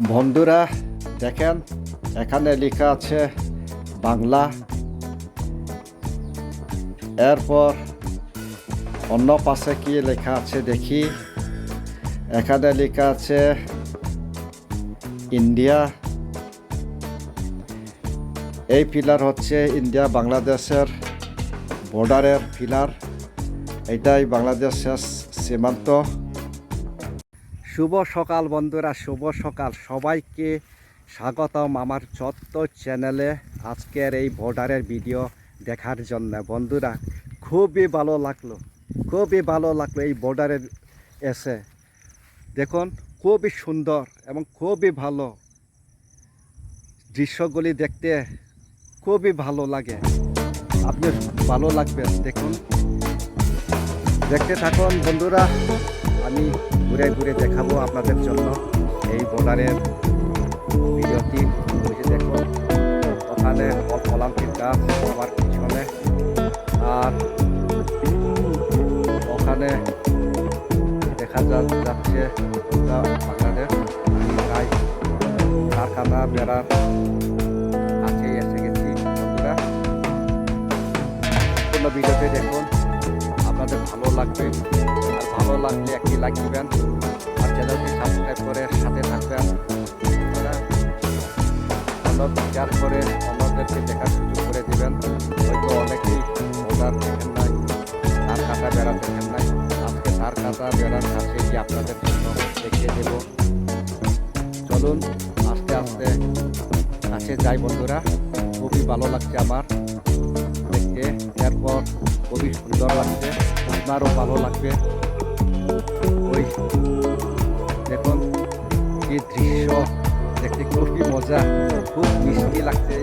বন্ধুরা, দেখেন, এখানে লেখা আছে বাংলা। এরপর অন্য পাশে কি লেখা আছে দেখি। এখানে লেখা আছে ইন্ডিয়া। এই পিলার হচ্ছে ইন্ডিয়া বাংলাদেশের বর্ডারের পিলার। এটাই বাংলাদেশের সীমান্ত। শুভ সকাল বন্ধুরা, শুভ সকাল। সবাইকে স্বাগতম আমার ছোট্ট চ্যানেলে আজকের এই বর্ডারের ভিডিও দেখার জন্য। বন্ধুরা, খুবই ভালো লাগল, খুবই ভালো লাগল এই বর্ডারের এসে। দেখুন, খুবই সুন্দর এবং খুবই ভালো। দৃশ্যগুলি দেখতে খুবই ভালো লাগে। আপনি ভালো লাগবে, দেখুন। দেখতে থাকুন বন্ধুরা। আমি ঘুরে ঘুরে দেখাবো আপনাদের জন্য এই বর্ডারের ভিডিওটি। বুঝে দেখুন, ওখানে অলাম্পিক গাছ আমার পিছনে। আর ওখানে দেখা যাচ্ছে বাংলাদেশ আমি কারখানা বেড়ার কাছে এসে গেছি ভিডিওতে দেখুন, আপনাদের ভালো লাগবে। ভালো লাগলে একটি লাইক দিবেন। আর চ্যানেলটি সাবস্ক্রাইব করে সাথে থাকবেন। আপনারা অন্য শেয়ার করে অন্যদেরকে দেখার সুযোগ করে দেবেন। হয়তো অনেকেই অর্ডার দেখেন নাই, তার কাটা বেড়া দেখেন নাই। আজকে তার কাটা বেড়ার কাছে গিয়ে আপনাদের জন্য দেখিয়ে দেব। চলুন, আস্তে আস্তে কাছে যাই বন্ধুরা। খুবই ভালো লাগছে আমার। দেখতে, এরপর খুবই সুন্দর লাগছে আপনারও ভালো লাগবে। ওই দেখুন কি দৃশ্য দেখতে খুবই মজা খুব মিষ্টি লাগছে।